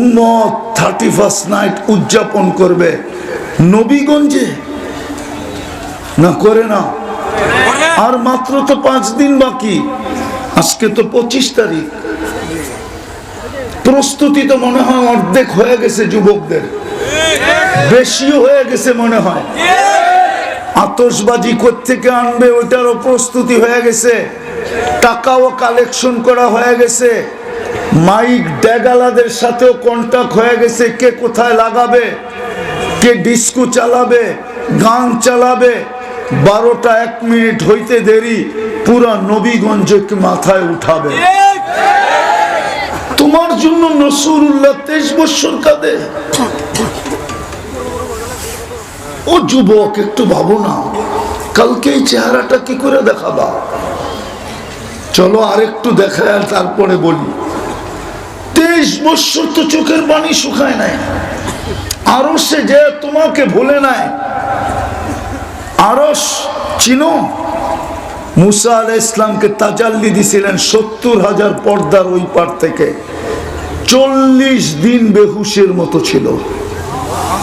উম্মত thirty first night উদযাপন করবে। নবীগঞ্জে? না, করে না। আর মাত্র তো পাঁচ দিন বাকি। আজকে তো পঁচিশ তারিখ। প্রস্তুতি তো মনে হয় অর্ধেক হয়ে গেছে যুবকদের। বেশিও হয়ে গেছে মনে হয়। আতসবাজি থেকে আনবে ওটারও প্রস্তুতি হয়ে গেছে। টাকাও কালেকশন করা হয়ে গেছে। মাইক ড্যাগালাদের সাথেও কন্ট্যাক্ট হয়ে গেছে। কে কোথায় লাগাবে? কে ডিস্কো চালাবে? গান চালাবে? বারোটা এক মিনিট হইতে দেরি, পুরা নবীগঞ্জকে মাথায় উঠাবে। তোমার জন্য নসরুল্লাহ তেইশ বৎসর কাঁদে। ও যুবক, একটু ভাবো না। কালকে এই চেহারাটা কি করে দেখাবা? চলো আরেকটু দেখায় আর তারপরে বলি। তেইশ বৎসর তো চোখের পানি শুকায় নাই। আরও সে যে তোমাকে ভুলে নাই। আরস, চিনো? মুসা আলাহ ইসলামকে তাজাল্লি দিছিলেন সত্তর হাজার পর্দার ওই পার থেকে। চল্লিশ দিন বেহুশের মতো ছিল।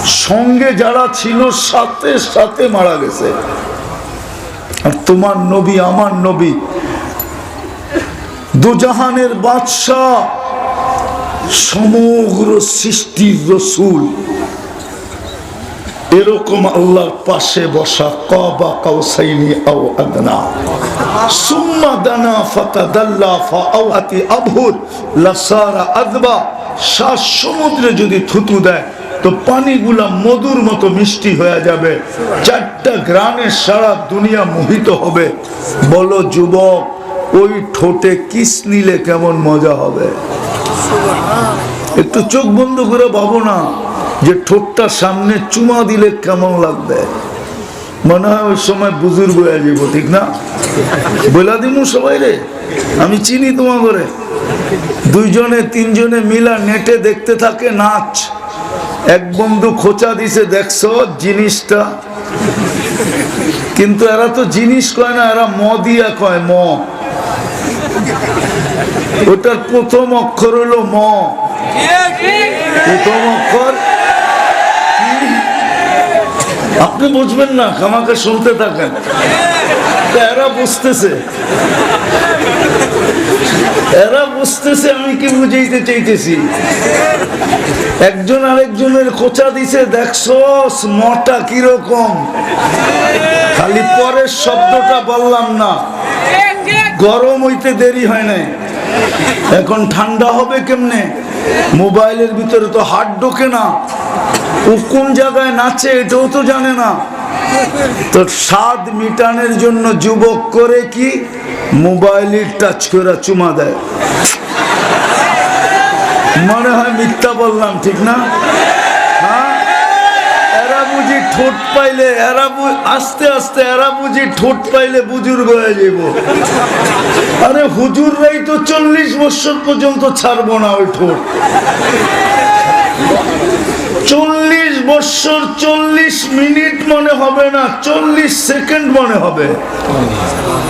সঙ্গে যারা ছিল, সাথে সাথে মারা গেছে। আর তোমার নবী, আমার নবী। দুজাহানের বাদশাহ সমগ্র সৃষ্টির রসুল। এরকম আল্লাহর পাশে বসা কবা কাউসাইনি আও আদনা। সুম্মা দানা ফাতাদাল্লা ফাআওয়াতি আবহুর লাসারা আদবা। শ্বাস সমুদ্রে যদি থুতু দেয়, তো পানিগুলা মধুর মতো মিষ্টি হয়ে যাবে। চারটা গ্রামের সারা দুনিয়া মোহিত হবে। বলো, যুবক, ওই ঠোঁটে কিস নিলে কেমন মজা হবে? একটু চোখ বন্ধ করে ভাবো না যে ঠোঁটটা সামনে চুমা দিলে কেমন লাগবে? মনে হয় ওই সময় বুজুর্গ হয়ে যাব, ঠিক না? বলা দিমু সবাই রে, আমি চিনি তোমার করে দুইজনে, তিনজনে মিলা নেটে দেখতে থাকে নাচ। এক বন্ধু খোঁচা দিছে, দেখছ জিনিসটা। কিন্তু এরা তো জিনিস কয় না, এরা ম দিয়া কয়, ম। ওটার প্রথম অক্ষর হলো ম। প্রথম অক্ষর আপনি বুঝবেন না, আমাকে শুনতে থাকেন। এরা বুঝতেছে। এরা বুঝতেছে আমি কি বুঝাইতে চাইতেছি। একজন আরেকজনের খোঁচা দিছে, দেখছ মটা কীরকম? খালি পরের শব্দটা বললাম না। গরম হইতে দেরি হয় নাই। এখন ঠান্ডা হবে কেমনে? মোবাইলের ভিতরে তো হাট ঢোকে না। ও কোন জায়গায় নাচে এটাও তো জানে না। তো স্বাদ মিটানের জন্য যুবক করে কি? মোবাইলের টাচ করে চুমা দেয়। মনে হয় মিথ্যা বললাম, ঠিক না? ঠোঁট পাইলে এরা আস্তে আস্তে এরা বুঝি ঠোঁট পাইলে বুজুর্গ হয়ে যাব আরে হুজুররাই তো চল্লিশ বছর পর্যন্ত ছাড়বো না ওই ঠোঁট। চল্লিশ বছর চল্লিশ মিনিট মনে হবে না, চল্লিশ সেকেন্ড মনে হবে।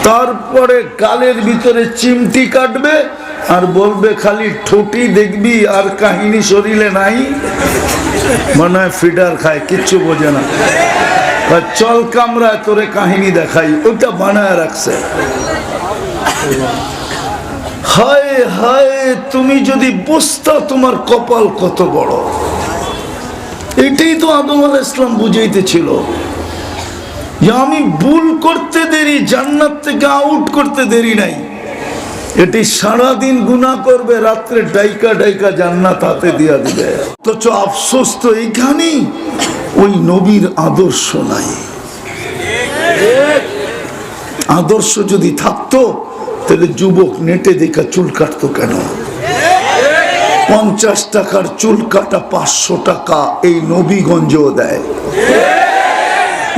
তারপরে গালের ভিতরে চিমটি কাটবে আর বলবে, খালি ঠোঁটি দেখবি, আর কাহিনী শরীরে নাই? মনে হয় ফিডার খায়, কিচ্ছু বোঝে না। চল কামরায় তোরে কাহিনী দেখাই। ওটা বানায় রাখছে। হায় হায়, তুমি যদি বুঝতা তোমার কপাল কত বড়। এটাই তো আদম আল ইসলাম বুঝাইতেছিল। আমি ভুল করতে দেরি, জান্নাত থেকে আউট করতে দেরি নাই। এটি সারাদিন গুণা করবে, রাত্রে ডাইকা ডাইকা জান্নাত হাতে দিয়া দিবে। অথচ আফসোস তো এইখানেই, ওই নবীর আদর্শ নাই। আদর্শ যদি থাকতো, তাহলে যুবক নেটে দেখা চুল কাটতো কেন? পঞ্চাশ টাকার চুল কাটা পাঁচশো টাকা এই নবীগঞ্জও দেয়।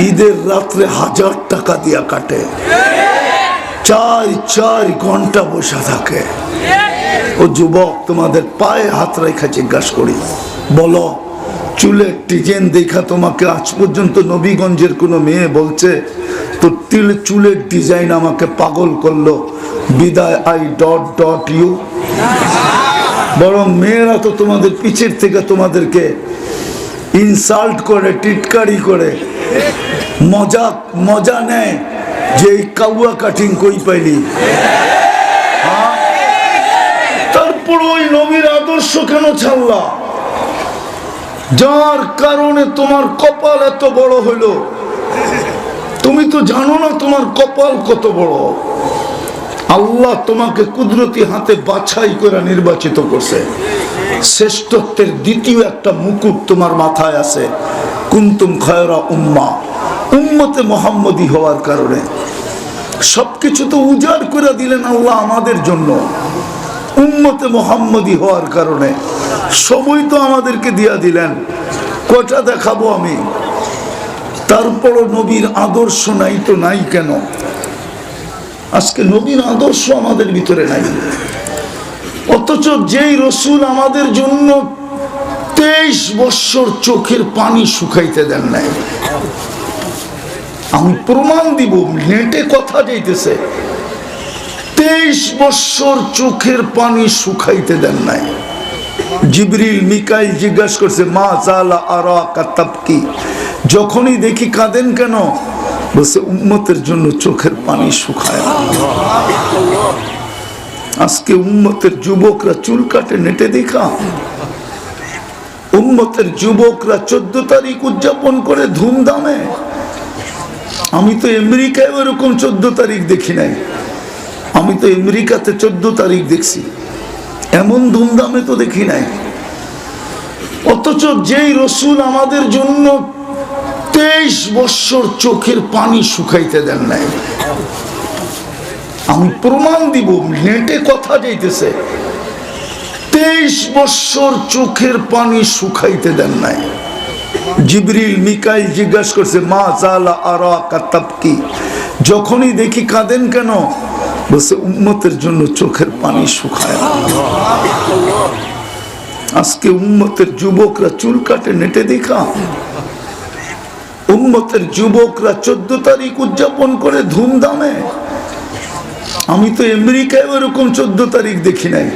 ঈদের রাত্রে হাজার টাকা দিয়া কাটে। চার চার ঘণ্টা বসে থাকে। ও যুবক তোমাদের পায়ে হাত রেখা জিজ্ঞাসা করি, বলো চুলের ডিজাইন দেখা তোমাকে আজ পর্যন্ত নবীগঞ্জের কোনো মেয়ে বলছে, তো তিল চুলের ডিজাইন আমাকে পাগল করল, বিদায় আই ডট ডট ইউ? বরং মেয়েরা তো তোমাদের পিছের থেকে তোমাদেরকে ইনসাল্ট করে, টিটকারি করে, মজা মজা নেয়। যে এই কাউয়া কাটিং কই পাইলি? হ্যাঁ? তারপর ওই নবীর আদর্শ কেন ছাড়লা? যার কারণে তোমার কপাল এত বড় হলো তুমি তো জানো না তোমার কপাল কত বড়। আল্লাহ তোমাকে কুদরতি হাতে বাছাই করে নির্বাচিত করছে। শ্রেষ্ঠত্বের দ্বিতীয় একটা মুকুট তোমার মাথায় আছে। কুন্তুম খয়রা উম্মা। উম্মতে মোহাম্মদী হওয়ার কারণে। সবকিছু তো উজাড় করে দিলেন আল্লাহ আমাদের জন্য। উম্মতে মোহাম্মদী হওয়ার কারণে। সবই তো আমাদেরকে দিয়া দিলেন। কটা দেখাবো আমি? তারপরও নবীর আদর্শ নাই তো নাই কেন? আজকে নবীর আদর্শ আমাদের ভিতরে নাই। অথচ যেই রসুল আমাদের জন্য তেইশ বৎসর চোখের পানি শুকাইতে দেন নাই। আমি প্রমাণ দিব, নেটে কথা যাইতেছে তেইশ বৎসর চোখের পানি শুকাইতে দেন নাই। জিবরিল মিকাইল জিজ্ঞাসা করছে, মা জালা আরা কাতাবকি যখনই দেখি কাঁদেন কেন? বলছে, উম্মতের জন্য চোখের পানি শুকায় আজকে উম্মতের যুবকরা চুল কাটে, নেটে দেখা। উম্মতের যুবকরা চোদ্দ তারিখ উদযাপন করে ধুমধামে। আমি তো আমেরিকায় ওরকম চোদ্দ তারিখ দেখি নাই। আমি তো আমেরিকাতে চোদ্দ তারিখ দেখছি। এমন ধুমধামে তো দেখি নাই। অথচ যেই রসুল আমাদের জন্য তেইশ বৎসর চোখের পানি শুকাইতে দেন নাই। আমি প্রমাণ দিব, নেটে কথা যাইতেছে। তেইশ বৎসর চোখের পানি শুকাইতে দেন নাই। জিবরিল, মিকাইল জিজ্ঞাসা করছে, মা জালা আরা কাতাবকি যখনই দেখি কাঁদেন কেন? বলছে, উম্মতের জন্য চোখের পানি শুকায় আজকে উম্মতের যুবকরা চুল কাটে, নেটে দেখা। উম্মতের যুবকরা চোদ্দ তারিখ উদযাপন করে ধুমধামে। আমি তো আমেরিকায় ওরকম চোদ্দ তারিখ দেখি নাই।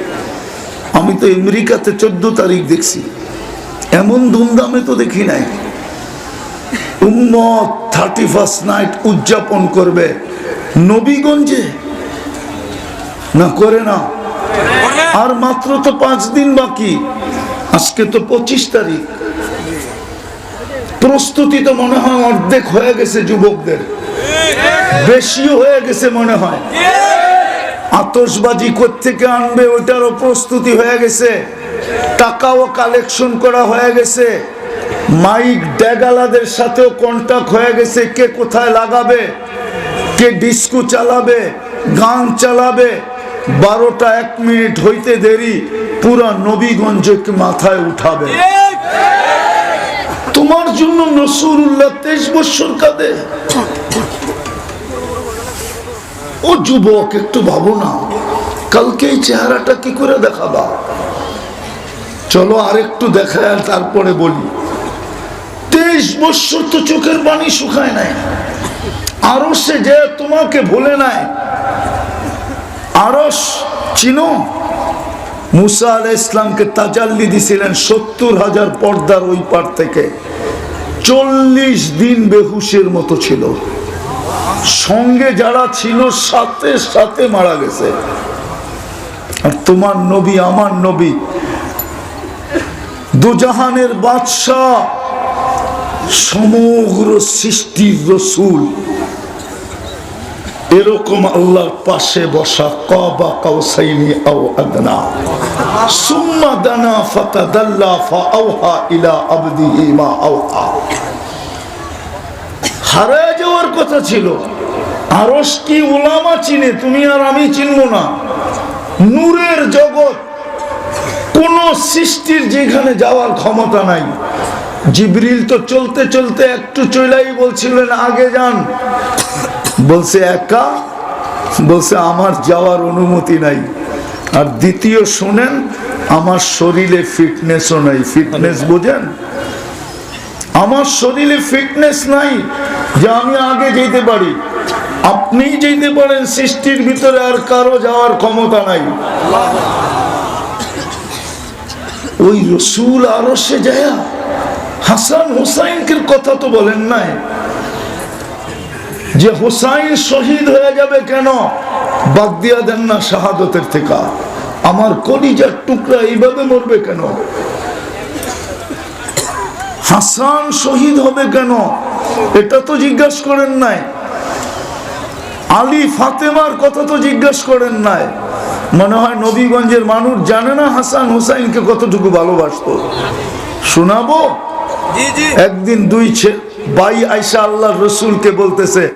আমি তো আমেরিকাতে চোদ্দ তারিখ দেখছি। এমন ধুমধামে তো দেখি নাই। উম্মত থার্টি ফার্স্ট নাইট উদযাপন করবে। নবীগঞ্জে? না, করে না। আর মাত্র তো পাঁচ দিন বাকি। আজকে তো পঁচিশ তারিখ। প্রস্তুতি তো মনে হয় অর্ধেক হয়ে গেছে যুবকদের। বেশিও হয়ে গেছে মনে হয়। আতসবাজি থেকে আনবে ওটারও প্রস্তুতি হয়ে গেছে। টাকাও কালেকশন করা হয়ে গেছে। মাইক ড্যাগালাদের সাথেও কন্টাক্ট হয়ে গেছে কে কোথায় লাগাবে, কে ডিস্কো চালাবে, গান চালাবে। বারোটা এক মিনিট হইতে দেরি, পুরা নবীগঞ্জকে মাথায় উঠাবে? তোমার জন্য নসরুল্লাহ তেইশ বৎসর কাঁদে। ও যুবক, একটু ভাবো না। কালকে এই চেহারাটা কি করে দেখাবা? চলো আরেকটু দেখায় তারপরে বলি। তেইশ বৎসর তো চোখের পানি শুকায় নাই। আরও সে যে তোমাকে ভুলে নাই। আরস, চিনো? মুসা আল ইসলামকে তাজাল্লি দিছিলেন সত্তর হাজার পর্দার ওই পার থেকে। চল্লিশ দিন বেহুশের মতো ছিল। সঙ্গে যারা ছিল, সাথে সাথে মারা গেছে। আর তোমার নবী, আমার নবী, দুজাহানের বাদশাহ, সমগ্র সৃষ্টির রসুল। এরকম আল্লাহর পাশে বসা, কবা কাউসাইনি আও আদনা। সুম্মা দানা ফাতাদাল্লা ফাআওহা ইলা আবদিহি মা আওহা। হারায় যাওয়ার কথা ছিল। আরস কি ওলামা চিনে, তুমি আর আমি চিনব না। নূরের জগৎ, কোন সৃষ্টির যেখানে যাওয়ার ক্ষমতা নাই। জিবরিল তো চলতে চলতে একটু চইলাই বলছিলেন, আগে যান। বলছে, একা? বলছে, আমার যাওয়ার অনুমতি নাই। আর দ্বিতীয়, শোনেন, আমার শরীরে ফিটনেসও নাই। ফিটনেস বোঝেন? আমার শরীরে ফিটনেস নাই যে আমি আগে যেতে পারি। আপনি যেতে পারেন সৃষ্টির ভিতরে আর কারও যাওয়ার ক্ষমতা নাই। ওই রসুল আরও সে যায়। হাসান হুসাইনকে কথা তো বলেন নাই। যে হুসাইন শহীদ হয়ে যাবে কেন? বাদ দিয়া দেন না শাহাদতের থেকে। আমার কলিজার টুকরা এইভাবে মরবে কেন? হাসান শহীদ হবে কেন? এটা তো জিজ্ঞাসা করেন নাই। আলী ফাতেমার কথা তো জিজ্ঞেস করেন নাই। মনে হয় নবীগঞ্জের মানুষ জানে না হাসান হুসাইনকে কতটুকু ভালোবাসত। শোনাবো? একদিন দুই ছে- ভাই আইসা আল্লাহ রসুলকে বলতেছে